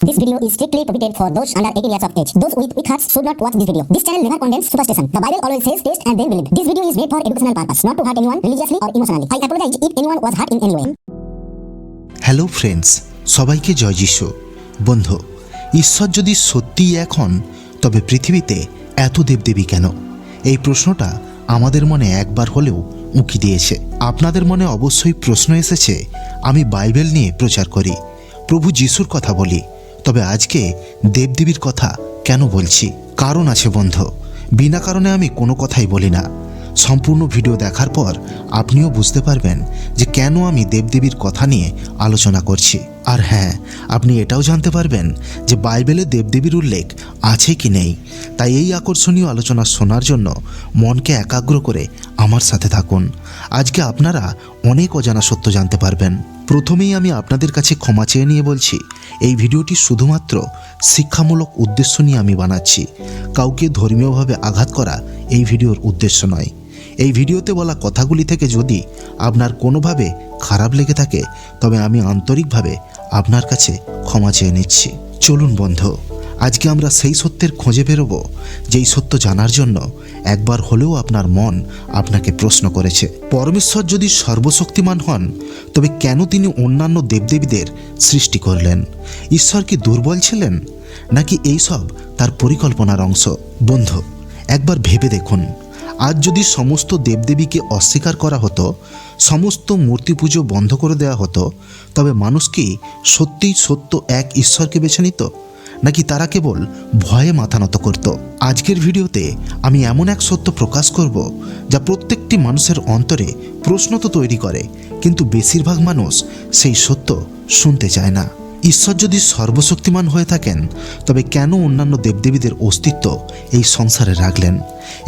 This video is strictly prohibited for those under 18 years of age. Those with weak hearts should not watch this video. This channel never condemns superstition. The Bible always says taste and then believe. This video is made for educational purpose, not to hurt anyone religiously or emotionally. I apologize if anyone was hurt in any way. Hello friends সবাইকে জয় যিশু বন্ধু ঈশ্বর যদি সত্যিই এক হন তবে পৃথিবীতে এত দেবদেবী কেন এই প্রশ্নটা আমাদের মনে একবার হলেও উঁকি দিয়েছে আপনাদের মনে অবশ্যই প্রশ্ন এসেছে আমি বাইবেল নিয়ে প্রচার করি প্রভু যিশুর কথা বলি তবে আজকে দেবদেবীর কথা কেন বলছি? কারণ আছে বন্ধু, বিনা কারণে আমি কোনো কথাই বলি না। সম্পূর্ণ ভিডিও দেখার পর আপনিও বুঝতে পারবেন যে কেন আমি দেবদেবীর কথা নিয়ে আলোচনা করছি। আর হ্যাঁ আপনি এটাও জানতে পারবেন যে বাইবেলে দেবদেবীর উল্লেখ আছে কি নেই। তাই এই আকর্ষণীয় আলোচনা শোনার জন্য মনকে একাগ্র করে আমার সাথে থাকুন। আজকে আপনারা অনেক অজানা সত্য জানতে পারবেন। প্রথমেই আমি আপনাদের কাছে ক্ষমা চেয়ে নিয়ে বলছি, এই ভিডিওটি শুধুমাত্র শিক্ষামূলক উদ্দেশ্য নিয়ে আমি বানাচ্ছি। কাউকে ধর্মীয়ভাবে আঘাত করা এই ভিডিওর উদ্দেশ্য নয়। এই ভিডিওতে বলা কথাগুলি থেকে যদি আপনার কোনোভাবে খারাপ লেগে থাকে, তবে আমি আন্তরিকভাবে আপনার কাছে ক্ষমা চেয়ে নিচ্ছি। চলুন বন্ধু। আজকে আমরা সেই সত্যের খোঁজে বেরোবো, যেই সত্য জানার জন্য একবার হলেও আপনার মন আপনাকে প্রশ্ন করেছে। পরমেশ্বর যদি সর্বশক্তিমান হন, তবে কেন তিনি অন্যান্য দেবদেবীদের সৃষ্টি করলেন? ঈশ্বর কি দুর্বল ছিলেন, নাকি এইসব তার পরিকল্পনার অংশ? বন্ধু, একবার ভেবে দেখুন। আজ যদি সমস্ত দেবদেবীকে অস্বীকার করা হতো, সমস্ত মূর্তি পুজো বন্ধ করে দেওয়া হতো, তবে মানুষ কি সত্যিই সত্য এক ঈশ্বরকে বেছে নিত? নাকি তারা কেবল ভয়ে মাথা নত করত? আজকের ভিডিওতে আমি এমন এক সত্য প্রকাশ করব যা প্রত্যেকটি মানুষের অন্তরে প্রশ্ন তো তৈরি করে, কিন্তু বেশিরভাগ মানুষ সেই সত্য শুনতে চায় না। ঈশ্বর যদি সর্বশক্তিমান হয়ে থাকেন, তবে কেন অন্যান্য দেবদেবীদের অস্তিত্ব এই সংসারে রাখলেন?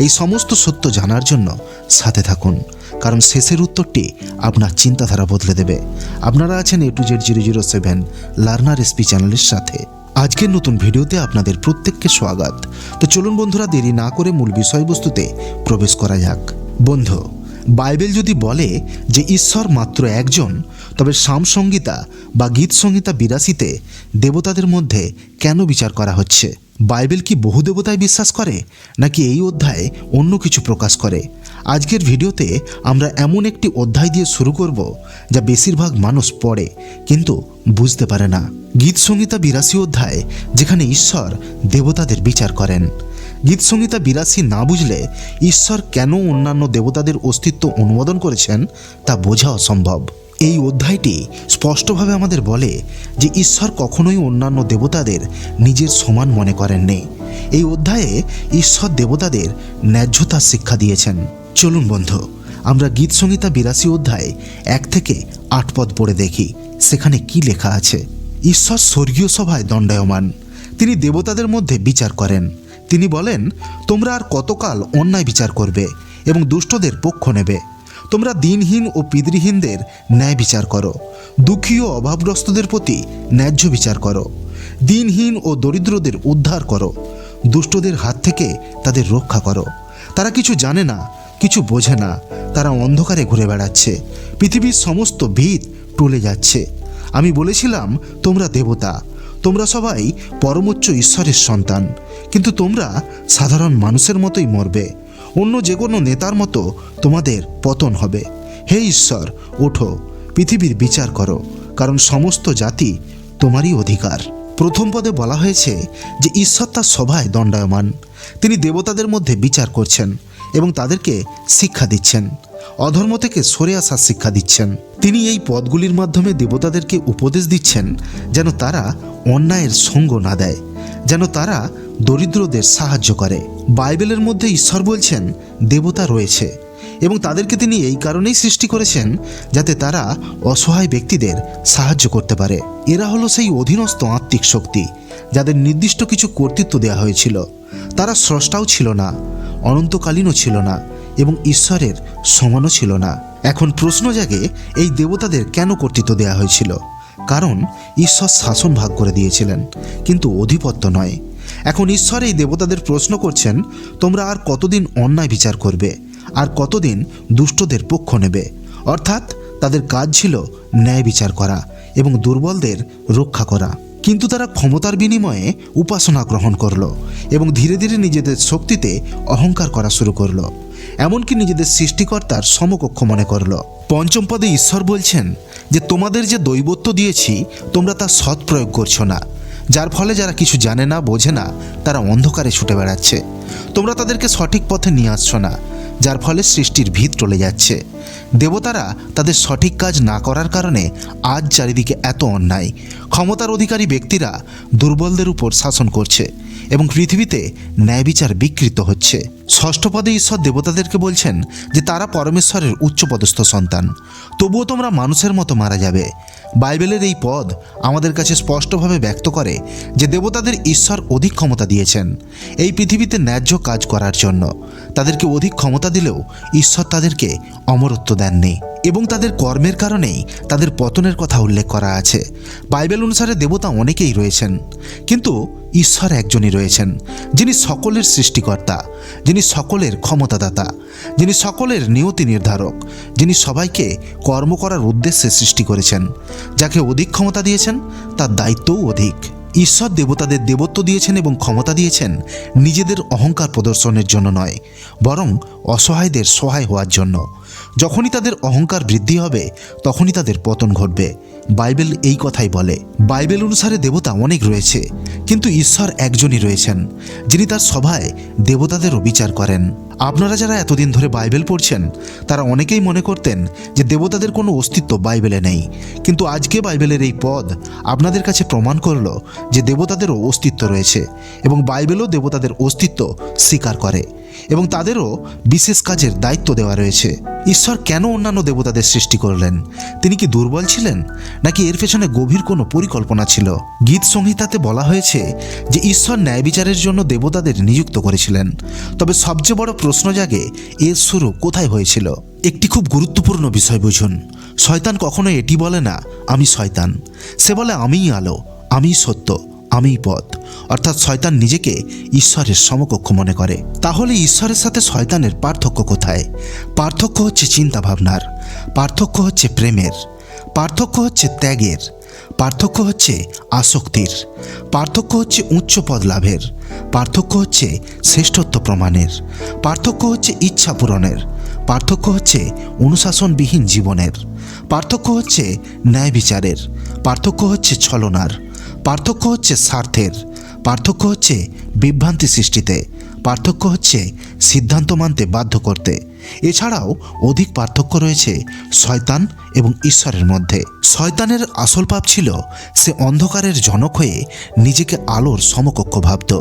এই সমস্ত সত্য জানার জন্য সাথে থাকুন, কারণ শেষের উত্তরটি আপনার চিন্তাধারা বদলে দেবে। আপনারা আছেন A to Z zero zero seven learner SP চ্যানেলের সাথে। আজকের নতুন ভিডিওতে আপনাদের প্রত্যেককে স্বাগত। তো চলুন বন্ধুরা, দেরি না করে মূল বিষয়বস্তুতে প্রবেশ করা যাক। বন্ধু, বাইবেল যদি বলে যে ঈশ্বর মাত্র একজন, তবে সামসংগীতা বা গীত সংহিতা বিরাশিতে দেবতাদের মধ্যে কেন বিচার করা হচ্ছে? বাইবেল কি বহু দেবতায় বিশ্বাস করে, নাকি এই অধ্যায়ে অন্য কিছু প্রকাশ করে? আজকের ভিডিওতে আমরা এমন একটি অধ্যায় দিয়ে শুরু করব যা বেশিরভাগ মানুষ পড়ে, কিন্তু বুঝতে পারে না। গীত সংহিতা বিরাশি অধ্যায়, যেখানে ঈশ্বর দেবতাদের বিচার করেন। গীত সংহিতা বিরাশি না বুঝলে ঈশ্বর কেন অন্যান্য দেবতাদের অস্তিত্ব অনুমোদন করেছেন তা বোঝা অসম্ভব। এই অধ্যায়টি স্পষ্টভাবে আমাদের বলে যে ঈশ্বর কখনোই অন্যান্য দেবতাদের নিজের সমান মনে করেননি। এই অধ্যায়ে ঈশ্বর দেবতাদের ন্যায্যতার শিক্ষা দিয়েছেন। চলুন বন্ধু, আমরা গীত সংহিতা বিরাশি অধ্যায় এক থেকে আট পদ পড়ে দেখি, সেখানে কি লেখা আছে। ঈশ্বর স্বর্গীয় সভায় দণ্ডায়মান, তিনি দেবতাদের মধ্যে বিচার করেন। তিনি বলেন, তোমরা আর কতকাল অন্যায় বিচার করবে এবং দুষ্টদের পক্ষ নেবে? তোমরা দিনহীন ও পিতৃহীনদের ন্যায় বিচার করো। দুঃখী ও অভাবগ্রস্তদের প্রতি ন্যায্য বিচার করো। দিনহীন ও দরিদ্রদের উদ্ধার করো। দুষ্টদের হাত থেকে তাদের রক্ষা করো। তারা কিছু জানে না কিছু বোঝে না। তারা অন্ধকারে ঘুরে বেড়াচ্ছে। পৃথিবীর সমস্ত ভিত টলে যাচ্ছে। আমি বলেছিলাম, তোমরা দেবতা। তোমরা সবাই পরমোচ্চ ঈশ্বরের সন্তান। কিন্তু তোমরা সাধারণ মানুষের মতোই মরবে। অন্য যে কোনো নেতার মতো তোমাদের পতন হবে। হে ঈশ্বর, ওঠো। পৃথিবীর বিচার করো। কারণ সমস্ত জাতি তোমারই অধিকার। প্রথম পদে বলা হয়েছে যে, ঈশ্বর তার সভায় দণ্ডায়মান। তিনি দেবতাদের মধ্যে বিচার করছেন। এবং তাদেরকে শিক্ষা দিচ্ছেন। অধর্ম থেকে সরে আসার শিক্ষা দিচ্ছেন। তিনি এই পদগুলির মাধ্যমে দেবতাদেরকে উপদেশ দিচ্ছেন যেন তারা অন্যায়ের সঙ্গ না দেয়, যেন তারা দরিদ্রদের সাহায্য করে। বাইবেলের মধ্যে ঈশ্বর বলছেন, দেবতা রয়েছে। এবং তাদেরকে তিনি এই কারণেই সৃষ্টি করেছেন যাতে তারা অসহায় ব্যক্তিদের সাহায্য করতে পারে। এরা হলো সেই অধীনস্থ আত্মিক শক্তি যাদের নির্দিষ্ট কিছু কর্তৃত্ব দেওয়া হয়েছিল। তারা স্রষ্টাও ছিল না, অনন্তকালীনও ছিল না, এবং ঈশ্বরের সমানও ছিল না। এখন প্রশ্ন জাগে, এই দেবতাদের কেন কর্তৃত্ব দেওয়া হয়েছিল? কারণ ঈশ্বর শাসন ভাগ করে দিয়েছিলেন, কিন্তু অধিপত্য নয়। এখন ঈশ্বর এই দেবতাদের প্রশ্ন করছেন, তোমরা আর কতদিন অন্যায় বিচার করবে, আর কতদিন দুষ্টদের পক্ষ নেবে? অর্থাৎ তাদের কাজ ছিল ন্যায় বিচার করা এবং দুর্বলদের রক্ষা করা। কিন্তু তারা ক্ষমতার বিনিময়ে উপাসনা গ্রহণ করল এবং ধীরে ধীরে নিজেদের শক্তিতে অহংকার করা শুরু করল। এমনকি নিজেদের সৃষ্টিকর্তার সমকক্ষ মনে করল। পঞ্চম পদে ঈশ্বর বলছেন যে, তোমাদের যে দৈবত্ব দিয়েছি, তোমরা তা সৎ প্রয়োগ করছ না। যার ফলে যারা কিছু জানে না, বোঝে না, তারা অন্ধকারে ছুটে বেড়াচ্ছে। তোমরা তাদেরকে সঠিক পথে নিয়ে আসছো না, যার ফলে সৃষ্টির ভিত চলে যাচ্ছে। দেবতারা তাদের সঠিক কাজ না করার কারণে আজ চারিদিকে এত অন্যায়। ক্ষমতার অধিকারী ব্যক্তিরা দুর্বলদের উপর শাসন করছে। এবং পৃথিবীতে ন্যায় বিচার বিকৃত হচ্ছে। ষষ্ঠ পদে ঈশ্বর দেবতাদেরকে বলছেন যে তারা পরমেশ্বরের উচ্চপদস্থ সন্তান। তবুও তোমরা মানুষের মতো মারা যাবে। বাইবেলের এই পদ আমাদের কাছে স্পষ্টভাবে ব্যক্ত করে যে দেবতাদের ঈশ্বর অধিক ক্ষমতা দিয়েছেন। এই পৃথিবীতে ন্যায্য কাজ করার জন্য। তাদেরকে অধিক ক্ষমতা দিলেও ঈশ্বর তাদেরকে অমরত্ব দেননি এবং তাদের কর্মের কারণেই তাদের পতনের কথা উল্লেখ করা আছে। বাইবেল অনুসারে দেবতা অনেকেই রয়েছেন। কিন্তু ঈশ্বর একজনই রয়েছেন, যিনি সকলের সৃষ্টিকর্তা, যিনি সকলের ক্ষমতাদাতা, যিনি সকলের নিয়তি নির্ধারক, যিনি সবাইকে কর্ম করার উদ্দেশ্যে সৃষ্টি করেছেন, যাকে অধিক ক্ষমতা দিয়েছেন, তার দায়িত্বও অধিক। ঈশ্বর দেবতাদের দেবত্ব দিয়েছেন এবং ক্ষমতা দিয়েছেন নিজেদের অহংকার প্রদর্শনের জন্য নয়, বরং অসহায়দের সহায় হওয়ার জন্য। যখনই তাদের অহংকার বৃদ্ধি হবে, তখনই তাদের পতন ঘটবে। বাইবেল এই কথাই বলে, বাইবেল অনুসারে দেবতা অনেক রয়েছে, কিন্তু ঈশ্বর একজনই রয়েছেন, যিনি তার সভায় দেবতাদেরও বিচার করেন। আপনারা যারা এতদিন ধরে বাইবেল পড়ছেন, তারা অনেকেই মনে করতেন যে দেবতাদের কোনো অস্তিত্ব বাইবেলে নেই, কিন্তু আজকে বাইবেলের এই পদ আপনাদের কাছে প্রমাণ করল যে দেবতাদেরও অস্তিত্ব রয়েছে এবং বাইবেলও দেবতাদের অস্তিত্ব স্বীকার করে। এবং তাদেরও বিশেষ কাজের দায়িত্ব দেওয়া রয়েছে। ঈশ্বর কেন অন্যান্য দেবতাদের সৃষ্টি করলেন? তিনি কি দুর্বল ছিলেন? নাকি এর পেছনে গভীর কোনো পরিকল্পনা ছিল? গীত সংহিতাতে বলা হয়েছে যে ঈশ্বর ন্যায় বিচারের জন্য দেবতাদের নিযুক্ত করেছিলেন। তবে সবচেয়ে বড় প্রশ্ন জাগে এর শুরু কোথায় হয়েছিল? একটি খুব গুরুত্বপূর্ণ বিষয় বুঝুন। শয়তান কখনো এটি বলে না, আমি শয়তান। সে বলে, আমিই আলো, আমিই সত্য। আমিই পথ অর্থাৎ শয়তান নিজেকে ঈশ্বরের সমকক্ষ মনে করে তাহলে ঈশ্বরের সাথে শয়তানের পার্থক্য কোথায় পার্থক্য হচ্ছে চিন্তা ভাবনার পার্থক্য হচ্ছে প্রেমের পার্থক্য হচ্ছে ত্যাগের পার্থক্য হচ্ছে আসক্তির পার্থক্য হচ্ছে উচ্চ পদ লাভের পার্থক্য হচ্ছে শ্রেষ্ঠত্ব প্রমাণের পার্থক্য হচ্ছে ইচ্ছা পূরণের পার্থক্য হচ্ছে অনুশাসনবিহীন জীবনের পার্থক্য হচ্ছে ন্যায় বিচারের পার্থক্য হচ্ছে ছলনার পার্থক্য হচ্ছে স্বার্থের। পার্থক্য হচ্ছে বিভ্রান্তি সৃষ্টিতে। পার্থক্য হচ্ছে সিদ্ধান্ত মানতে বাধ্য করতে। এছাড়াও অধিক পার্থক্য রয়েছে শয়তান এবং ঈশ্বরের মধ্যে। শয়তানের আসল পাপ ছিল সে অন্ধকারের জনক হয়ে নিজেকে আলোর সমকক্ষ ভাবত।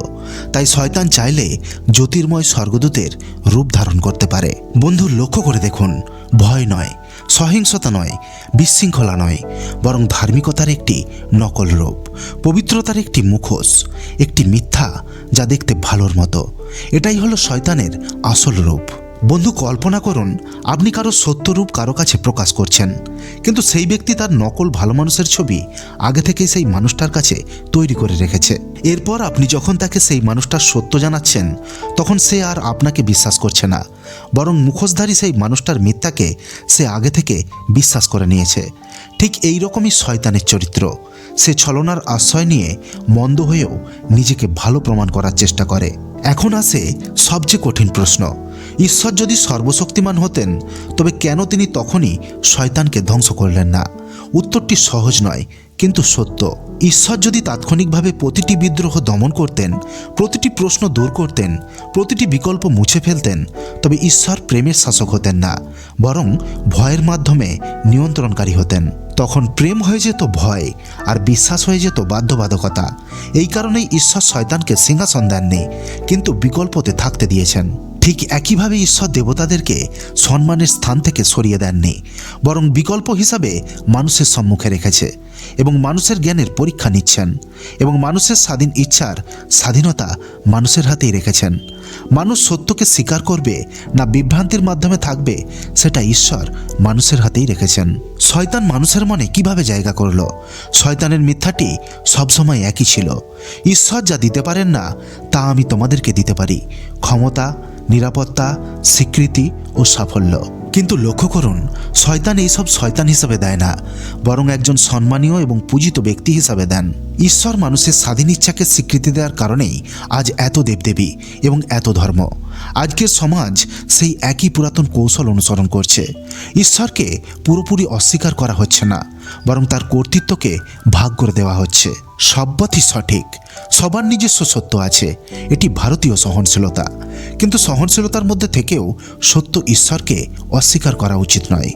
তাই শয়তান চাইলে জ্যোতির্ময় স্বর্গদূতের রূপ ধারণ করতে পারে। বন্ধু, লক্ষ্য করে দেখুন ভয় নয়, সহিংসতা নয়, বিশৃঙ্খলা নয়, বরং ধার্মিকতার একটি নকল রূপ, পবিত্রতার একটি মুখোশ, একটি মিথ্যা যা দেখতে ভালোর মতো। এটাই হলো শয়তানের আসল রূপ। বন্ধু, কল্পনা করুন, আপনি কারও সত্যরূপ কারও কাছে প্রকাশ করছেন, কিন্তু সেই ব্যক্তি তার নকল ভালো মানুষের ছবি আগে থেকেই সেই মানুষটার কাছে তৈরি করে রেখেছে। এরপর আপনি যখন তাকে সেই মানুষটার সত্য জানাচ্ছেন, তখন সে আর আপনাকে বিশ্বাস করছে না, বরং মুখোশধারী সেই মানুষটার মিথ্যাকে সে আগে থেকে বিশ্বাস করে নিয়েছে। ঠিক এই রকমই শয়তানের চরিত্র। সে ছলনার আশ্রয় নিয়ে মন্দ হয়েও নিজেকে ভালো প্রমাণ করার চেষ্টা করে। এখন আসে সবচেয়ে কঠিন প্রশ্ন ঈশ্বর যদি সর্বশক্তিমান হতেন, তবে কেন তিনি তখনই শয়তানকে ধ্বংস করলেন না? উত্তরটি সহজ নয়, কিন্তু সত্য। ঈশ্বর যদি তাৎক্ষণিকভাবে প্রতিটি বিদ্রোহ দমন করতেন, প্রতিটি প্রশ্ন দূর করতেন, প্রতিটি বিকল্প মুছে ফেলতেন, তবে ঈশ্বর প্রেমের শাসক হতেন না, বরং ভয়ের মাধ্যমে নিয়ন্ত্রণকারী হতেন। তখন প্রেম হয়ে যেত ভয়, আর বিশ্বাস হয়ে যেত বাধ্যবাধকতা। এই কারণেই ঈশ্বর শয়তানকে সিংহাসন দেননি, কিন্তু বিকল্পতে থাকতে দিয়েছেন। ঠিক একইভাবে ঈশ্বর দেবতাদেরকে সম্মানের স্থান থেকে সরিয়ে দেননি, বরং বিকল্প হিসাবে মানুষের সম্মুখে রেখেছে এবং মানুষের জ্ঞানের পরীক্ষা নিচ্ছেন এবং মানুষের স্বাধীন ইচ্ছার স্বাধীনতা মানুষের হাতেই রেখেছেন। মানুষ সত্যকে স্বীকার করবে না বিভ্রান্তির মাধ্যমে থাকবে, সেটা ঈশ্বর মানুষের হাতেই রেখেছেন। শয়তান মানুষের মনে কীভাবে জায়গা করল? শয়তানের মিথ্যাটি সবসময় একই ছিল। ঈশ্বর যা দিতে পারেন না, তা আমি তোমাদেরকে দিতে পারি। ক্ষমতা নিরাপত্তা, স্বীকৃতি ও সাফল্য। কিন্তু লক্ষ্য করুন, শয়তান এইসব শয়তান হিসাবে দেয় না, বরং একজন সম্মানীয় এবং পূজিত ব্যক্তি হিসাবে দেন। ঈশ্বর মানুষের স্বাধীন ইচ্ছাকে স্বীকৃতি দেওয়ার কারণেই আজ এত দেবদেবী এবং এত ধর্ম। আজকের সমাজ সেই একই পুরাতন কৌশল অনুসরণ করছে। ঈশ্বরকে পুরোপুরি অস্বীকার করা হচ্ছে না। বরং তার কর্তৃত্বকে ভাগ করে দেওয়া হচ্ছে। সব পথই সঠিক। সবার নিজস্ব সত্য আছে। এটি ভারতীয় সহনশীলতা। কিন্তু সহনশীলতার মধ্যে থেকেও সত্য ঈশ্বরকে অস্বীকার করা উচিত নয়।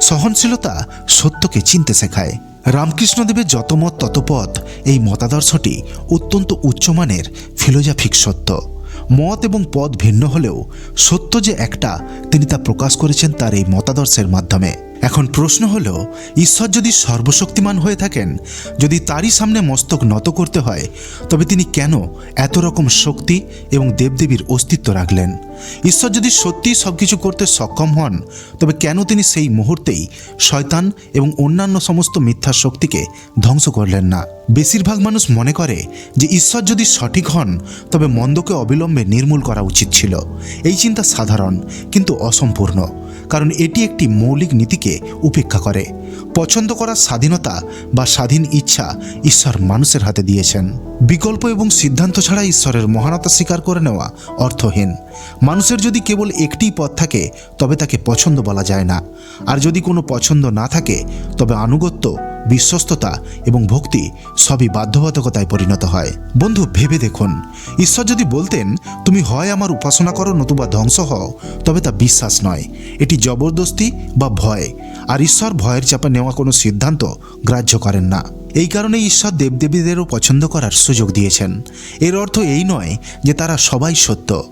সহনশীলতা সত্যকে চিনতে শেখায়। রামকৃষ্ণদেবের যত মত তত পথ এই মতাদর্শটি অত্যন্ত উচ্চমানের ফিলোজাফিক সত্য। মত এবং পদ ভিন্ন হলেও সত্য যে একটা, তিনি তা প্রকাশ করেছেন তার এই মতাদর্শের মাধ্যমে। এখন প্রশ্ন হল, ঈশ্বর যদি সর্বশক্তিমান হয়ে থাকেন, যদি তারই সামনে মস্তক নত করতে হয়, তবে তিনি কেন এত রকম শক্তি এবং দেবদেবীর অস্তিত্ব রাখলেন? ঈশ্বর যদি সত্যিই সব কিছু করতে সক্ষম হন, তবে কেন তিনি সেই মুহূর্তেই শয়তান এবং অন্যান্য সমস্ত মিথ্যা শক্তিকে ধ্বংস করলেন না? বেশিরভাগ মানুষ মনে করে যে ঈশ্বর যদি সঠিক হন, তবে মন্দকে অবিলম্বে নির্মূল করা উচিত ছিল। এই চিন্তা সাধারণ, কিন্তু অসম্পূর্ণ। কারণ এটি একটি মৌলিক নীতিকে উপেক্ষা করে। পছন্দ করার স্বাধীনতা বা স্বাধীন ইচ্ছা ঈশ্বর মানুষের হাতে দিয়েছেন। বিকল্প এবং সিদ্ধান্ত ছাড়া ঈশ্বরের মহানতা স্বীকার করে নেওয়া অর্থহীন। মানুষের যদি কেবল একটিই পথ থাকে, তবে তাকে পছন্দ বলা যায় না। আর যদি কোনো পছন্দ না থাকে, তবে আনুগত্য, বিশ্বস্ততা এবং ভক্তি সবই বাধ্যবাধকতায় পরিণত হয়। বন্ধু, ভেবে দেখুন, ঈশ্বর যদি বলতেন, তুমি হয় আমার উপাসনা করো নতুবা ধ্বংস হও, তবে তা বিশ্বাস নয়। এটি জবরদস্তি বা ভয়। আর ঈশ্বর ভয়ের চাপে নেওয়া কোনো সিদ্ধান্ত গ্রাহ্য করেন না। এই কারণে ঈশ্বর দেবদেবীদেরও পছন্দ করার সুযোগ দিয়েছেন। এর অর্থ এই নয় যে তারা সবাই সত্য।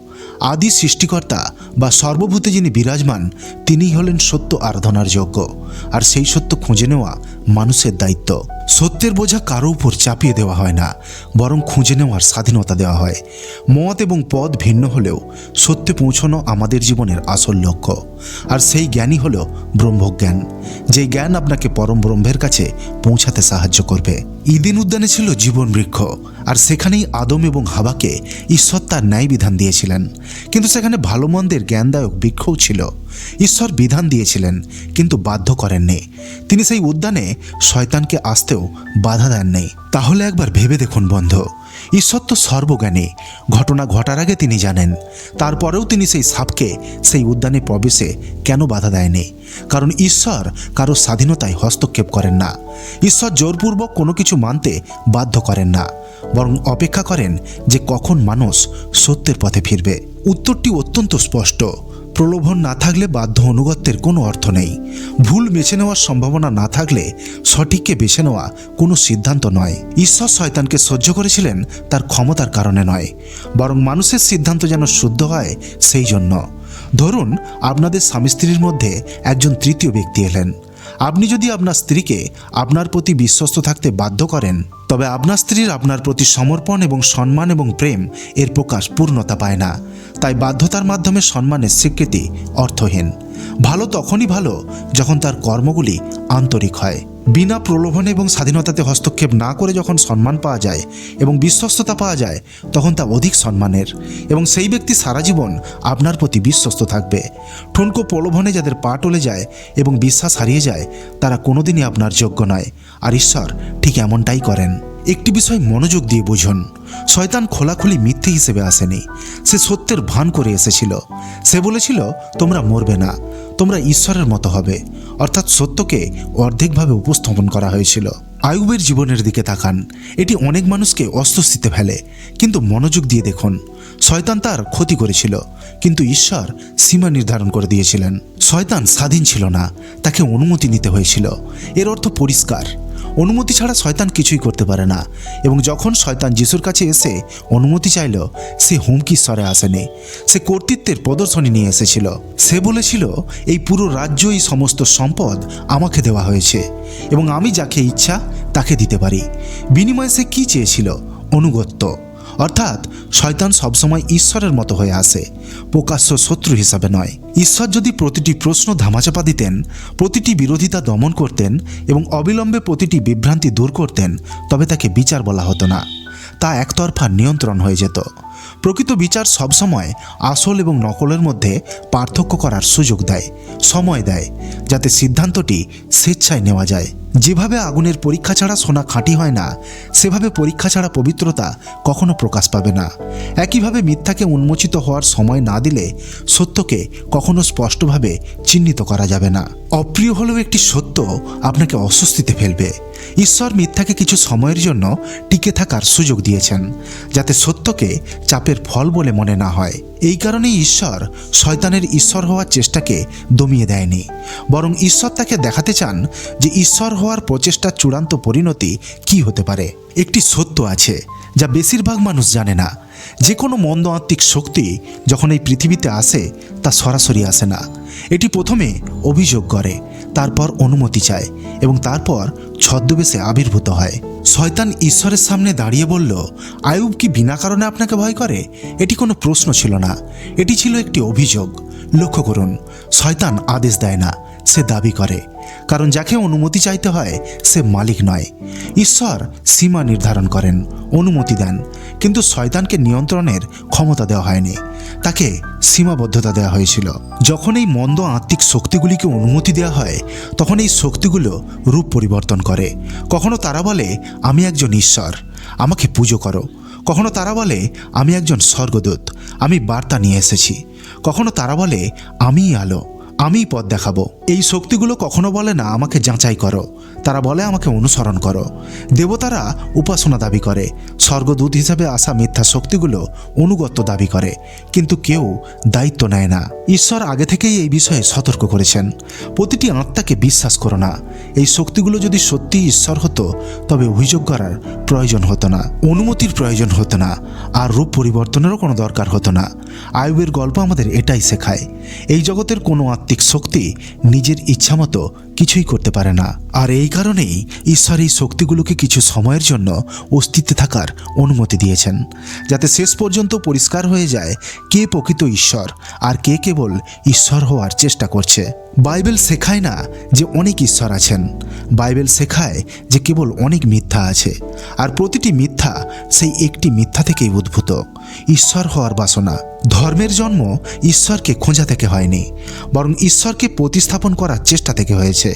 আদি সৃষ্টিকর্তা বা সর্বভূতে যিনি বিরাজমান, তিনিই হলেন সত্য আরাধনার যোগ্য। আর সেই সত্য খুঁজে নেওয়া মানুষের দায়িত্ব। সত্যের বোঝা কারও উপর চাপিয়ে দেওয়া হয় না, বরং খুঁজে নেওয়ার স্বাধীনতা দেওয়া হয়। মত এবং পদ ভিন্ন হলেও সত্যে পৌঁছানো আমাদের জীবনের আসল লক্ষ্য। আর সেই জ্ঞানই হল ব্রহ্মজ্ঞান। যে জ্ঞান আপনাকে পরম ব্রহ্মের কাছে পৌঁছাতে সাহায্য করবে। ইদিন উদ্যানে ছিল জীবন বৃক্ষ, আর সেখানেই আদম এবং হাবাকে ঈশ্বর তার ন্যায় বিধান দিয়েছিলেন। কিন্তু সেখানে ভালো মন্দের জ্ঞানদায়ক বৃক্ষও ছিল। ঈশ্বর বিধান দিয়েছিলেন, কিন্তু বাধ্য করেননি। তিনি সেই উদ্যানে শয়তানকে আসতেও বাধা দেননি। তাহলে একবার ভেবে দেখুন বন্ধ, ঈশ্বর তো সর্বজ্ঞানী। ঘটনা ঘটার আগে তিনি জানেন। তারপরেও তিনি সেই সাপকে সেই উদ্যানে প্রবেশে কেন বাধা দেয়নি? কারণ ঈশ্বর কারও স্বাধীনতায় হস্তক্ষেপ করেন না। ঈশ্বর জোরপূর্বক কোনো কিছু মানতে বাধ্য করেন না। বরং অপেক্ষা করেন যে কখন মানুষ সত্যের পথে ফিরবে। উত্তরটি অত্যন্ত স্পষ্ট। প্রলোভন না থাকলে বাধ্য অনুগত্যের কোনো অর্থ নেই। ভুল বেছে নেওয়ার সম্ভাবনা না থাকলে সঠিককে বেছে নেওয়া কোনো সিদ্ধান্ত নয়। ঈশ্বর শয়তানকে সহ্য করেছিলেন, তার ক্ষমতার কারণে নয়। বরং মানুষের সিদ্ধান্ত যেন শুদ্ধ হয়, সেই জন্য। ধরুন, আপনাদের স্বামী স্ত্রীর মধ্যে একজন তৃতীয় ব্যক্তি এলেন। আপনি যদি আপনার স্ত্রীকে আপনার প্রতি বিশ্বস্ত থাকতে বাধ্য করেন, তবে আপনার স্ত্রীর আপনার প্রতি সমর্পণ এবং সম্মান এবং প্রেম এর প্রকাশ পূর্ণতা পায় না। তাই বাধ্যতার মাধ্যমে সম্মানের স্বীকৃতি অর্থহীন। ভালো তখনই ভালো যখন তার কর্মগুলি আন্তরিক হয়। বিনা প্রলোভনে এবং স্বাধীনতাতে হস্তক্ষেপ না করে যখন সম্মান পাওয়া যায় এবং বিশ্বস্ততা পাওয়া যায়, তখন তা অধিক সম্মানের এবং সেই ব্যক্তি সারা জীবন আপনার প্রতি বিশ্বস্ত থাকবে। ঠুনকো প্রলোভনে যাদের পা টলে যায় এবং বিশ্বাস হারিয়ে যায়, তারা কোনোদিনই আপনার যোগ্য নয়। আর ঈশ্বর ঠিক এমনটাই করেন। একটি বিষয় মনোযোগ দিয়ে বুঝুন। শয়তান খোলাখুলি মিথ্যে হিসেবে আসেনি। সে সত্যের ভান করে এসেছিল। সে বলেছিল, তোমরা মরবে না। তোমরা ঈশ্বরের মতো হবে। অর্থাৎ সত্যকে অর্ধেকভাবে উপস্থাপন করা হয়েছিল। আয়ুবের জীবনের দিকে তাকান। এটি অনেক মানুষকে অস্বস্তিতে ফেলে। কিন্তু মনোযোগ দিয়ে দেখুন, শয়তান তার ক্ষতি করেছিল। কিন্তু ঈশ্বর সীমা নির্ধারণ করে দিয়েছিলেন। শয়তান স্বাধীন ছিল না। তাকে অনুমতি নিতে হয়েছিল। এর অর্থ পরিষ্কার। অনুমতি ছাড়া শয়তান কিছুই করতে পারে না। এবং যখন শয়তান যিশুর কাছে এসে অনুমতি চাইল, সে হুমকি স্বরে আসেনি। সে কর্তৃত্বের প্রদর্শনী নিয়ে এসেছিল। সে বলেছিল, এই পুরো রাজ্য, এই সমস্ত সম্পদ আমাকে দেওয়া হয়েছে এবং আমি যাকে ইচ্ছা তাকে দিতে পারি। বিনিময়ে সে কী চেয়েছিল? অনুগত্য। অর্থাৎ শয়তান সবসময় ঈশ্বরের মতো হয়ে আসে প্রকাশ্য শত্রু হিসাবে নয়। ঈশ্বর যদি প্রতিটি প্রশ্ন ধামাচাপা দিতেন, প্রতিটি বিরোধিতা দমন করতেন এবং অবিলম্বে প্রতিটি বিভ্রান্তি দূর করতেন, তবে তাকে বিচার বলা হতো না। তা একতরফা নিয়ন্ত্রণ হয়ে যেত। প্রকৃত বিচার সবসময় আসল এবং নকলের মধ্যে পার্থক্য করার সুযোগ দেয়, সময় দেয়, যাতে সিদ্ধান্তটি স্বেচ্ছায় নেওয়া যায়। যেভাবে আগুনের পরীক্ষা ছাড়া সোনা খাঁটি হয় না, সেভাবে পরীক্ষা ছাড়া পবিত্রতা কখনো প্রকাশ পাবে না। একইভাবে মিথ্যাকে উন্মোচিত হওয়ার সময় না দিলে সত্যকে কখনো স্পষ্টভাবে চিহ্নিত করা যাবে না। অপ্রিয় হলেও একটি সত্য আপনাকে অস্বস্তিতে ফেলবে। ঈশ্বর মিথ্যাকে কিছু সময়ের জন্য টিকে থাকার সুযোগ দিয়েছেন, যাতে সত্যকে চাপের ফল বলে মনে না হয়। এই কারণেই ঈশ্বর শয়তানের ঈশ্বর হওয়ার চেষ্টাকে দমিয়ে দেয়নি। বরং ঈশ্বর তাকে দেখাতে চান যে ঈশ্বর হওয়ার প্রচেষ্টার চূড়ান্ত পরিণতি কি হতে পারে। একটি সত্য আছে, যা বেশিরভাগ মানুষ জানে না। যে কোনো মন্দ আত্মিক শক্তি যখন এই পৃথিবীতে আসে, তা সরাসরি আসে না। এটি প্রথমে অভিযোগ করে, তারপর অনুমতি চায় এবং তারপর ছদ্মবেশে আবির্ভূত হয়। শয়তান ঈশ্বরের সামনে দাঁড়িয়ে বলল, আয়ুব কি বিনা কারণে আপনাকে ভয় করে? এটি কোনো প্রশ্ন ছিল না। এটি ছিল একটি অভিযোগ। লক্ষ্য করুন, শয়তান আদেশ দেয় না, সে দাবি করে। কারণ যাকে অনুমতি চাইতে হয়, সে মালিক নয়। ঈশ্বর সীমা নির্ধারণ করেন, অনুমতি দেন। কিন্তু শয়তানকে নিয়ন্ত্রণের ক্ষমতা দেওয়া হয়নি। তাকে সীমাবদ্ধতা দেওয়া হয়েছিল। যখন এই মন্দ আত্মিক শক্তিগুলিকে অনুমতি দেওয়া হয়, তখন এই শক্তিগুলো রূপ পরিবর্তন করে। কখনো তারা বলে, আমি একজন ঈশ্বর, আমাকে পুজো করো। কখনো তারা বলে, আমি একজন স্বর্গদূত, আমি বার্তা নিয়ে এসেছি। কখনো তারা বলে, আমিই আলো আমিই পথ দেখাবো। এই শক্তিগুলো কখনো বলে না, আমাকে যাচাই করো। তারা বলে আমাকে অনুসরণ করো। দেবতারা উপাসনা দাবি করে। স্বর্গদূত হিসাবে আসা মিথ্যা শক্তিগুলো অনুগত্য দাবি করে। কিন্তু কেউ দায়িত্ব নেয় না। ঈশ্বর আগে থেকেই এই বিষয়ে সতর্ক করেছেন। প্রতিটি আত্মাকে বিশ্বাস করো না। এই শক্তিগুলো যদি সত্যি ঈশ্বর হতো, তবে অভিযোগ করার প্রয়োজন হতো না, অনুমতির প্রয়োজন হতো না, আর রূপ পরিবর্তনেরও কোনো দরকার হতো না। আয়ুবের গল্প আমাদের এটাই শেখায়। এই জগতের কোনো আত্মিক শক্তি নিজের ইচ্ছামতো কিছুই করতে পারে না। আর এই কারণেই ঈশ্বর এই শক্তিগুলোকে কিছু সময়ের জন্য অস্তিত্বে থাকার অনুমতি দিয়েছেন, যাতে শেষ পর্যন্ত পরিষ্কার হয়ে যায় কে প্রকৃত ঈশ্বর আর কে কেবল ঈশ্বর হওয়ার চেষ্টা করছে। বাইবেল শেখায় না যে অনেক ঈশ্বর আছেন। বাইবেল শেখায় যে কেবল অনেক মিথ্যা আছে। আর প্রতিটি মিথ্যা সেই একটি মিথ্যা থেকেই উদ্ভূত। ঈশ্বর হওয়ার বাসনা। ধর্মের জন্ম ঈশ্বরকে খোঁজা থেকে হয়নি, বরং ঈশ্বরকে প্রতিস্থাপন করার চেষ্টা থেকে হয়েছে।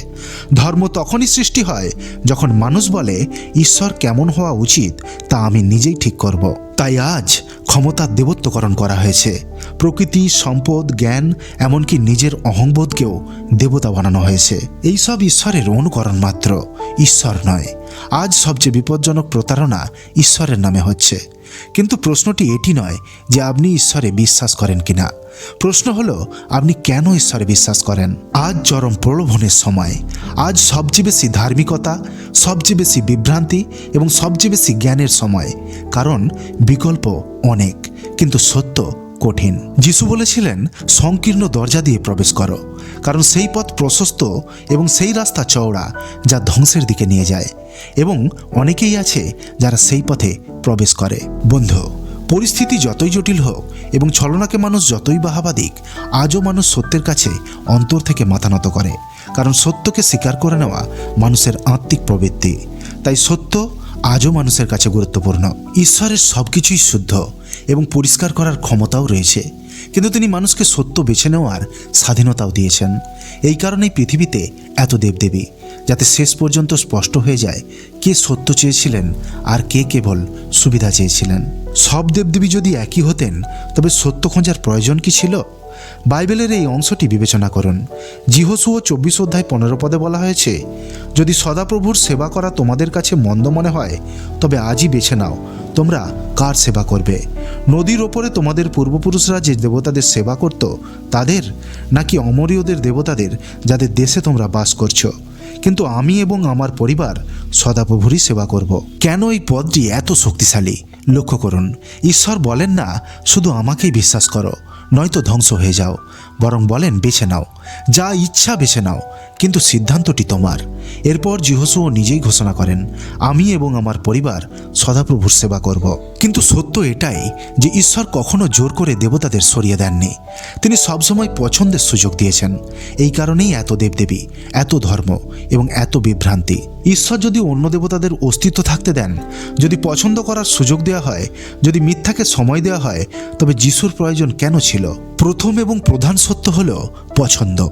ধর্ম তখনই সৃষ্টি হয় যখন মানুষ বলে, ঈশ্বর কেমন হওয়া উচিত তা আমি নিজেই ঠিক করব। তাই আজ ক্ষমতার দেবত্বকরণ করা হয়েছে। প্রকৃতি, সম্পদ, জ্ঞান, এমনকি নিজের অহংবোধকেও দেবতা বানানো হয়েছে। এইসব ঈশ্বরের অনুকরণ মাত্র। ঈশ্বর নয়। আজ সবচেয়ে বিপজ্জনক প্রতারণা ঈশ্বরের নামে হচ্ছে। কিন্তু প্রশ্নটি এটি নয় যে আপনি ঈশ্বরে বিশ্বাস করেন কিনা। প্রশ্ন হল, আপনি কেন ঈশ্বরে বিশ্বাস করেন? আজ চরম প্রলোভনের সময়। আজ সবচেয়ে বেশি ধার্মিকতা, সবচেয়ে বেশি বিভ্রান্তি এবং সবচেয়ে বেশি জ্ঞানের সময়। কারণ বিকল্প অনেক, কিন্তু সত্য কঠিন। যিশু বলেছিলেন, সংকীর্ণ দরজা দিয়ে প্রবেশ করো, কারণ সেই পথ প্রশস্ত এবং সেই রাস্তা চওড়া যা ধ্বংসের দিকে নিয়ে যায় এবং অনেকেই আছে যারা সেই পথে প্রবেশ করে। বন্ধু, পরিস্থিতি যতই জটিল হোক এবং ছলনাকে মানুষ যতই বাহাবা দিক, আজও মানুষ সত্যের কাছে অন্তর থেকে মাথা নত করে, কারণ সত্যকে স্বীকার করে নেওয়া মানুষের আত্মিক প্রবৃত্তি। তাই সত্য আজও মানুষের কাছে গুরুত্বপূর্ণ। ঈশ্বরের সব কিছুই শুদ্ধ এবং পরিষ্কার করার ক্ষমতাও রয়েছে। কিন্তু তিনি মানুষকে সত্য বেছে নেওয়ার স্বাধীনতাও দিয়েছেন। এই কারণেই পৃথিবীতে এত দেবদেবী, যাতে শেষ পর্যন্ত স্পষ্ট হয়ে যায় কে সত্য চেয়েছিলেন আর কে কেবল সুবিধা চেয়েছিলেন। সব দেবদেবী যদি একই হতেন, তবে সত্য খোঁজার প্রয়োজন কি ছিল? বাইবেলের এই অংশটি বিবেচনা করুন। জিহসুও চব্বিশ অধ্যায় পনেরো পদে বলা হয়েছে, যদি সদাপ্রভুর সেবা করা তোমাদের কাছে মন্দ মনে হয়, তবে আজই বেছে নাও। তোমরা কার সেবা করবে? নদীর ওপরে তোমাদের পূর্বপুরুষরা যে দেবতাদের সেবা করত, তাদের নাকি অমরীয়দের দেবতাদের যাদের দেশে তোমরা বাস করছ? কিন্তু আমি এবং আমার পরিবার সদাপ্রভুরই সেবা করব। কেন এই পদটি এত শক্তিশালী? লক্ষ্য করুন, ঈশ্বর বলেন না, শুধু আমাকেই বিশ্বাস করো, নয়তো ধ্বংস হয়ে যাও। বরং বলেন, বেছে নাও। যা ইচ্ছা বেছে নাও, কিন্তু সিদ্ধান্তটি তোমার। এরপর জিহসুও নিজেই ঘোষণা করেন, আমি এবং আমার পরিবার সদাপ্রভুর সেবা করব। কিন্তু সত্য এটাই যে ঈশ্বর কখনো জোর করে দেবতাদের সরিয়ে দেননি। তিনি সবসময় পছন্দের সুযোগ দিয়েছেন। এই কারণেই এত দেবদেবী, এত ধর্ম এবং এত বিভ্রান্তি। ঈশ্বর যদি অন্য দেবতাদের অস্তিত্ব থাকতে দেন, যদি পছন্দ করার সুযোগ দেওয়া হয়, যদি মিথ্যাকে সময় দেওয়া হয়, তবে যিশুর প্রয়োজন কেন ছিল? প্রথম এবং প্রধান সত্য হল পছন্দ।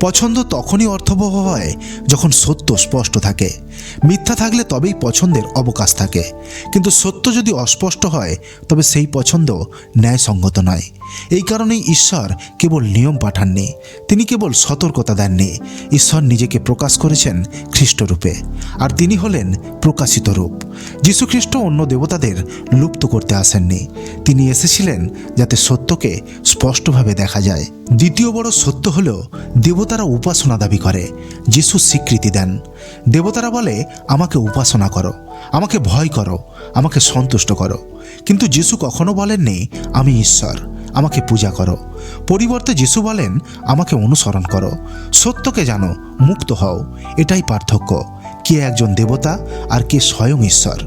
পছন্দ তখনই অর্থবহ হয় যখন সত্য স্পষ্ট থাকে। মিথ্যা থাকলে তবেই পছন্দের অবকাশ থাকে। কিন্তু সত্য যদি অস্পষ্ট হয়, তবে সেই পছন্দ ন্যায়সঙ্গত নয়। এই কারণেই ঈশ্বর কেবল নিয়ম পাঠাননি, তিনি কেবল সতর্কতা দেননি। ঈশ্বর নিজেকে প্রকাশ করেছেন খ্রিস্টরূপে আর তিনি হলেন প্রকাশিত রূপ। যীশুখ্রিস্ট অন্য দেবতাদের লুপ্ত করতে আসেননি। তিনি এসেছিলেন যাতে সত্যকে স্পষ্টভাবে দেখা যায়। দ্বিতীয় বড় সত্য হল, দেবতারা উপাসনা দাবি করে, যিশু স্বীকৃতি দেন। দেবতারা বলে, আমাকে উপাসনা করো, আমাকে ভয় করো, আমাকে সন্তুষ্ট করো। কিন্তু যিশু কখনো বলেননি, আমি ঈশ্বর, আমাকে পূজা করো। পরিবর্তে যিশু বলেন, আমাকে অনুসরণ করো। সত্যকে জানো, মুক্ত হও, এটাই পার্থক্য। কে একজন দেবতা আর কে স্বয়ং ঈশ্বর?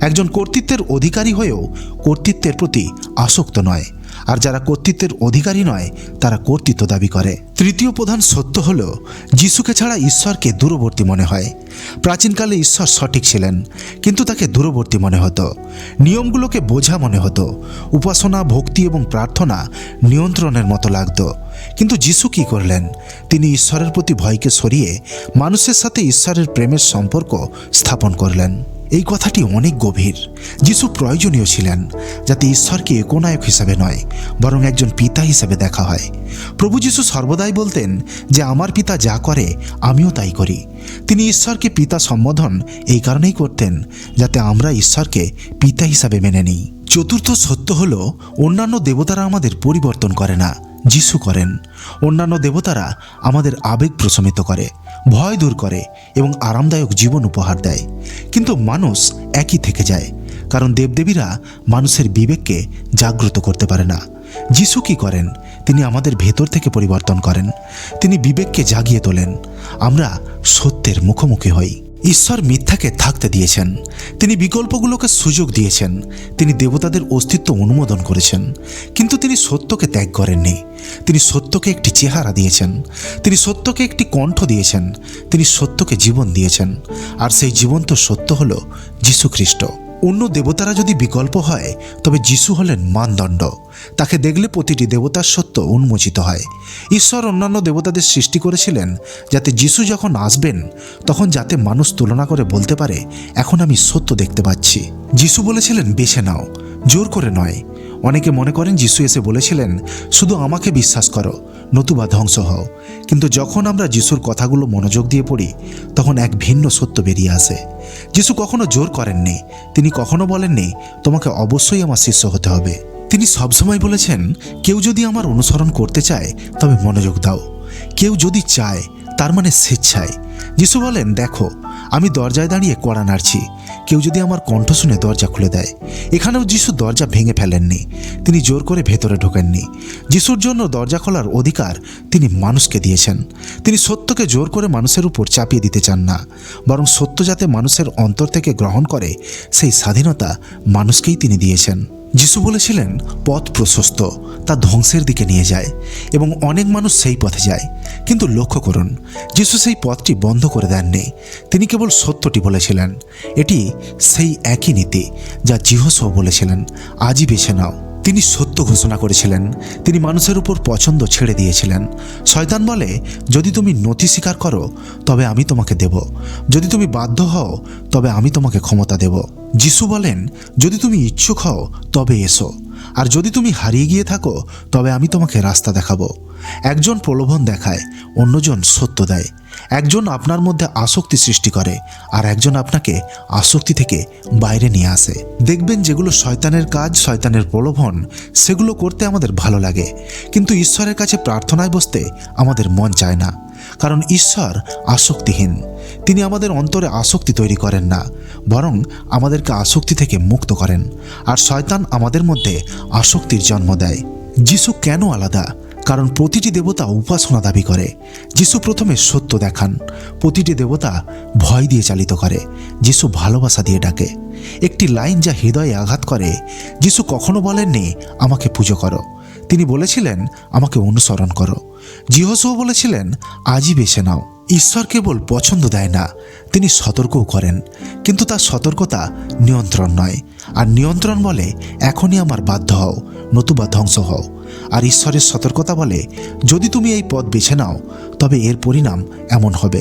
একজন কর্তৃত্বের অধিকারী হয়েও কর্তৃত্বের প্রতি আসক্ত নয়। আর যারা কর্তৃত্বের অধিকারী নয়, তারা কর্তৃত্ব দাবি করে। তৃতীয় প্রধান সত্য হল, যিশুকে ছাড়া ঈশ্বরকে দূরবর্তী মনে হয়। প্রাচীনকালে ঈশ্বর সঠিক ছিলেন, কিন্তু তাকে দূরবর্তী মনে হতো। নিয়মগুলোকে বোঝা মনে হতো। উপাসনা, ভক্তি এবং প্রার্থনা নিয়ন্ত্রণের মতো লাগত। কিন্তু যিশু কি করলেন? তিনি ঈশ্বরের প্রতি ভয়কে সরিয়ে মানুষের সাথে ঈশ্বরের প্রেমের সম্পর্ক স্থাপন করলেন। এই কথাটি অনেক গভীর। যিশু প্রয়োজনীয় ছিলেন, যাতে ঈশ্বরকে একনায়ক হিসাবে নয়, বরং একজন পিতা হিসাবে দেখা হয়। প্রভু যিশু সর্বদাই বলতেন যে, আমার পিতা যা করে, আমিও তাই করি। তিনি ঈশ্বরকে পিতা সম্বোধন এই কারণেই করতেন, যাতে আমরা ঈশ্বরকে পিতা হিসাবে মেনে নিই। চতুর্থ সত্য হল, অন্যান্য দেবতারা আমাদের পরিবর্তন করে না, যিশু করেন। অন্যান্য দেবতারা আমাদের আবেগ প্রশমিত করে। ভয় দূর করে এবং আরামদায়ক জীবন উপহার দেয়। কিন্তু মানুষ একই থেকে যায়, কারণ দেবদেবীরা মানুষের বিবেককে জাগ্রত করতে পারে না। যিশু কি করেন? তিনি আমাদের ভেতর থেকে পরিবর্তন করেন। তিনি বিবেককে জাগিয়ে তোলেন। আমরা সত্যের মুখোমুখি হই। ঈশ্বর মিথ্যাকে থাকতে দিয়েছেন। তিনি বিকল্পগুলোকে সুযোগ দিয়েছেন। তিনি দেবতাদের অস্তিত্ব অনুমোদন করেছেন। কিন্তু তিনি সত্যকে ত্যাগ করেননি। তিনি সত্যকে একটি চেহারা দিয়েছেন। তিনি সত্যকে একটি কণ্ঠ দিয়েছেন। তিনি সত্যকে জীবন দিয়েছেন। আর সেই জীবন্ত সত্য হল যীশুখ্রিস্ট অন্য দেবতারা যদি বিকল্প হয়, তবে যিশু হলেন মানদণ্ড। তাকে দেখলে প্রতিটি দেবতার সত্য উন্মোচিত হয়। ঈশ্বর অন্যান্য দেবতাদের সৃষ্টি করেছিলেন, যাতে যিশু যখন আসবেন, তখন যাতে মানুষ তুলনা করে বলতে পারে, এখন আমি সত্য দেখতে পাচ্ছি। যিশু বলেছিলেন, বেছে নাও, জোর করে নয়। অনেকে মনে করেন, যিশু এসে বলেছিলেন, শুধু আমাকে বিশ্বাস করো। নতুবা ধ্বংস হও। কিন্তু যখন আমরা যিশুর কথাগুলো মনোযোগ দিয়ে পড়ি, তখন এক ভিন্ন সত্য বেরিয়ে আসে। যিশু কখনো জোর করেননি। তিনি কখনো বলেননি, তোমাকে অবশ্যই আমার শিষ্য হতে হবে। তিনি সবসময় বলেছেন, কেউ যদি আমার অনুসরণ করতে চায়, তবে মনোযোগ দাও। কেউ যদি চায় তার মানে স্বেচ্ছায়। যিশু বলেন, দেখো, আমি দরজায় দাঁড়িয়ে কড়া নাড়ছি। কেউ যদি আমার কণ্ঠ শুনে দরজা খুলে দেয়। এখানেও যিশু দরজা ভেঙে ফেলেননি। তিনি জোর করে ভেতরে ঢোকেননি। যিশুর জন্য দরজা খোলার অধিকার তিনি মানুষকে দিয়েছেন। তিনি সত্যকে জোর করে মানুষের উপর চাপিয়ে দিতে চান না। বরং সত্য যাতে মানুষের অন্তর থেকে গ্রহণ করে, সেই স্বাধীনতা মানুষকেই তিনি দিয়েছেন। যিশু বলেছিলেন, পথ প্রশস্ত, তা ধ্বংসের দিকে নিয়ে যায় এবং অনেক মানুষ সেই পথে যায়। কিন্তু লক্ষ্য করুন, যিশু সেই পথটি বন্ধ করে দেননি। তিনি কেবল সত্যটি বলেছিলেন, এটি সেই একই নীতি যা জিহসও বলেছিলেন, আজই বেছে নাও। তিনি সত্য ঘোষণা করেছিলেন, তিনি মানুষের উপর পছন্দ ছেড়ে দিয়েছিলেন। শয়তান বলে, যদি তুমি নথি স্বীকার করো, তবে আমি তোমাকে দেব। যদি তুমি বাধ্য হও, তবে আমি তোমাকে ক্ষমতা দেব। যিশু বলেন, যদি তুমি ইচ্ছুক হও, তবে এসো। আর যদি তুমি হারিয়ে গিয়ে থাকো, তবে আমি তোমাকে রাস্তা দেখাবো। একজন প্রলোভন দেখায়, অন্যজন সত্য দেয়। একজন আপনার মধ্যে আসক্তি সৃষ্টি করে, আর একজন আপনাকে আসক্তি থেকে বাইরে নিয়ে আসে। দেখবেন যেগুলো শয়তানের কাজ, শয়তানের প্রলোভন, সেগুলো করতে আমাদের ভালো লাগে। কিন্তু ঈশ্বরের কাছে প্রার্থনায় বসতে আমাদের মন চায় না। কারণ ঈশ্বর আসক্তিহীন। তিনি আমাদের অন্তরে আসক্তি তৈরি করেন না, বরং আমাদেরকে আসক্তি থেকে মুক্ত করেন, আর শয়তান আমাদের মধ্যে আসক্তির জন্ম দেয়। যিশু কেন আলাদা? কারণ প্রতিটি দেবতা উপাসনা দাবি করে। যিশু প্রথমে সত্য দেখান, প্রতিটি দেবতা ভয় দিয়ে চালিত করে, যিশু ভালোবাসা দিয়ে ডাকে। একটি লাইন যা হৃদয়ে আঘাত করে, যিশু কখনো বলেননি আমাকে পুজো করো। তিনি বলেছিলেন, আমাকে অনুসরণ করো। জিহসও বলেছিলেন, আজই বেছে নাও। ঈশ্বর কেবল পছন্দ দেয় না, তিনি সতর্কও করেন। কিন্তু তার সতর্কতা নিয়ন্ত্রণ নয়। আর নিয়ন্ত্রণ বলে, এখনই আমার বাধ্য হও, নতুবা ধ্বংস হও। আর ঈশ্বরের সতর্কতা বলে, যদি তুমি এই পথ বেছে নাও, তবে এর পরিণাম এমন হবে।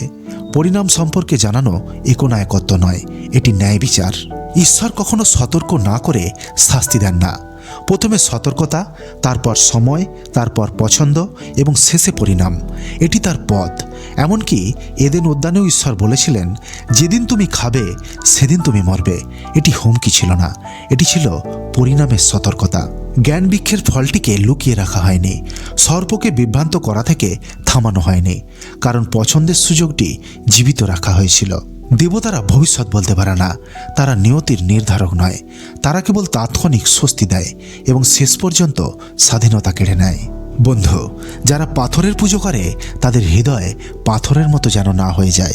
পরিণাম সম্পর্কে জানানো একনায়কত্ব নয়, এটি ন্যায় বিচার ঈশ্বর কখনো সতর্ক না করে শাস্তি দেন না। প্রথমে সতর্কতা, তারপর সময়, তারপর পছন্দ এবং শেষে পরিণাম। এটি তার পথ। এমনকি এদেন উদ্যানেও ঈশ্বর বলেছিলেন, যেদিন তুমি খাবে, সেদিন তুমি মরবে। এটি হুমকি ছিল না। এটি ছিল পরিণামের সতর্কতা। জ্ঞান বৃক্ষের ফলটিকে লুকিয়ে রাখা হয়নি। সর্পকে বিভ্রান্ত করা থেকে থামানো হয়নি। কারণ পছন্দের সুযোগটি জীবিত রাখা হয়েছিল। দেবতারা ভবিষ্যৎ বলতে পারে না। তারা নিয়তির নির্ধারক নয়। তারা কেবল তাৎক্ষণিক স্বস্তি দেয় এবং শেষ পর্যন্ত স্বাধীনতা কেড়ে নেয়। বন্ধু, যারা পাথরের পুজো করে, তাদের হৃদয় পাথরের মতো যেন না হয়ে যায়।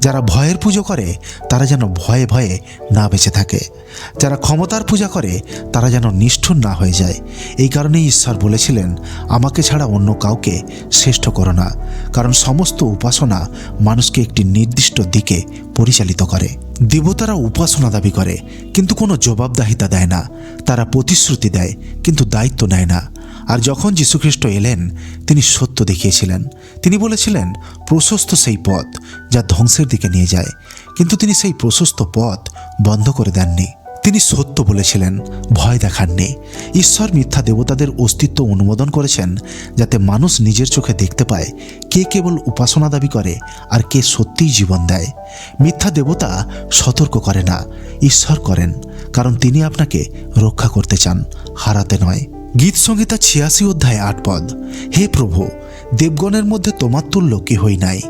যারা ভয়ের পুজো করে, তারা যেন ভয়ে ভয়ে না বেঁচে থাকে। যারা ক্ষমতার পূজা করে, তারা যেন নিষ্ঠুর না হয়ে যায়। এই কারণেই ঈশ্বর বলেছিলেন, আমাকে ছাড়া অন্য কাউকে শ্রেষ্ঠ করো না। কারণ সমস্ত উপাসনা মানুষকে একটি নির্দিষ্ট দিকে পরিচালিত করে। দেবতারা উপাসনা দাবি করে, কিন্তু কোনো জবাবদাহিতা দেয় না। তারা প্রতিশ্রুতি দেয়, কিন্তু দায়িত্ব নেয় না। আর যখন যীশুখ্রিস্ট এলেন, তিনি সত্য দেখিয়েছিলেন। তিনি বলেছিলেন, প্রশস্ত সেই পথ যা ধ্বংসের দিকে নিয়ে যায়। কিন্তু তিনি সেই প্রশস্ত পথ বন্ধ করে দেননি। তিনি সত্য বলেছিলেন, ভয় দেখাননি। ঈশ্বর মিথ্যা দেবতাদের অস্তিত্ব অনুমোদন করেছেন, যাতে মানুষ নিজের চোখে দেখতে পায় কে কেবল উপাসনা দাবি করে আর কে সত্যিই জীবন দেয়। মিথ্যা দেবতা সতর্ক করে না, ঈশ্বর করেন, কারণ তিনি আপনাকে রক্ষা করতে চান, হারাতে নয়। গীত ছিয়াশি অধ্যায় আট পদ। হে প্রভু, দেবগণের মধ্যে তোমার তুল্য কেহই নাই।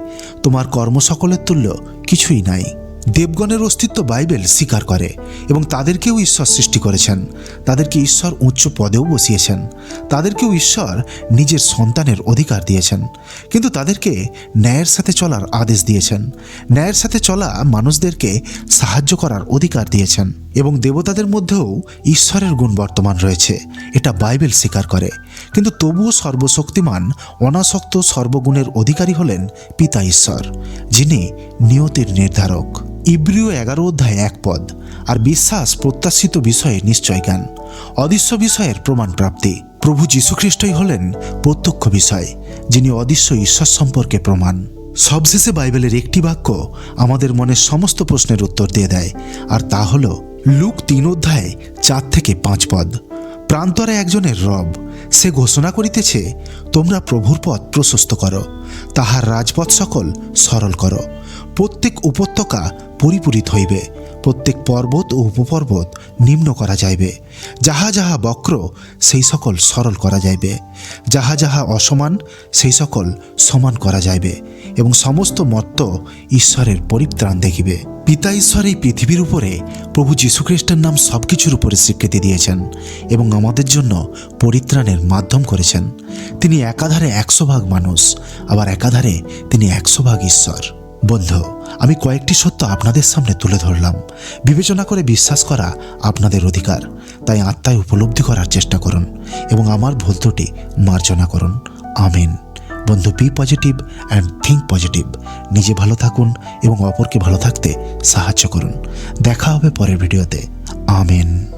তোমার কর্ম সকলের তুল্য কিছুই নাই। দেবগণের অস্তিত্ব বাইবেল স্বীকার করে এবং তাদেরকেও ঈশ্বর সৃষ্টি করেছেন। তাদেরকে ঈশ্বর উচ্চ পদেও বসিয়েছেন। তাদেরকেও ঈশ্বর নিজের সন্তানের অধিকার দিয়েছেন। কিন্তু তাদেরকে ন্যায়ের সাথে চলার আদেশ দিয়েছেন। ন্যায়ের সাথে চলা মানুষদেরকে সাহায্য করার অধিকার দিয়েছেন এবং দেবতাদের মধ্যেও ঈশ্বরের গুণ বর্তমান রয়েছে। এটা বাইবেল স্বীকার করে। কিন্তু তবুও সর্বশক্তিমান, অনাসক্ত সর্বগুণের অধিকারী হলেন পিতা ঈশ্বর, যিনি নিয়তির নির্ধারক। ইব্রিয় এগারো অধ্যায় এক পদ, আর বিশ্বাস প্রত্যাশিত বিষয়ে নিশ্চয় জ্ঞান। অদৃশ্য বিষয়ের প্রমাণ প্রাপ্তি। প্রভু যীশুখ্রিস্টই হলেন প্রত্যক্ষ বিষয়, যিনি অদৃশ্য ঈশ্বর সম্পর্কে প্রমাণ। সবশেষে বাইবেলের একটি বাক্য আমাদের মনের সমস্ত প্রশ্নের উত্তর দিয়ে দেয়, আর তা হল লুক তিন অধ্যায় চার থেকে পাঁচ পদ। প্রান্তরে একজনের রব সে ঘোষণা করিতেছে, তোমরা প্রভুর পথ প্রশস্ত করো, তাহার রাজপথ সকল সরল করো, প্রত্যেক উপত্যকা পরিপূরিত হইবে প্রত্যেক পর্বত ও উপপর্বত নিম্ন করা যাইবে। যাহা যাহা বক্র, সেই সকল সরল করা যাইবে। যাহা যাহা অসমান, সেই সকল সমান করা যাইবে এবং সমস্ত মত্ত ঈশ্বরের পরিত্রাণ দেখিবে। পিতা ঈশ্বর এই পৃথিবীর উপরে প্রভু যীশুখ্রিস্টের নাম সব কিছুর উপরে স্বীকৃতি দিয়েছেন এবং আমাদের জন্য পরিত্রাণের মাধ্যম করেছেন। তিনি একাধারে একশো ভাগ মানুষ, আবার একাধারে তিনি একশো ভাগ ঈশ্বর। বন্ধু আমি কয়েকটি সত্য আপনাদের সামনে তুলে ধরলাম। বিবেচনা করে বিশ্বাস করা আপনাদের অধিকার। তাই আত্মায় উপলব্ধি করার চেষ্টা করুন এবং আমার ভুল ত্রুটি মার্জনা করুন। আমিন। বন্ধু be positive and think positive নিজে ভালো থাকুন এবং অপরকে ভালো থাকতে সাহায্য করুন। দেখা হবে পরের ভিডিওতে। আমিন।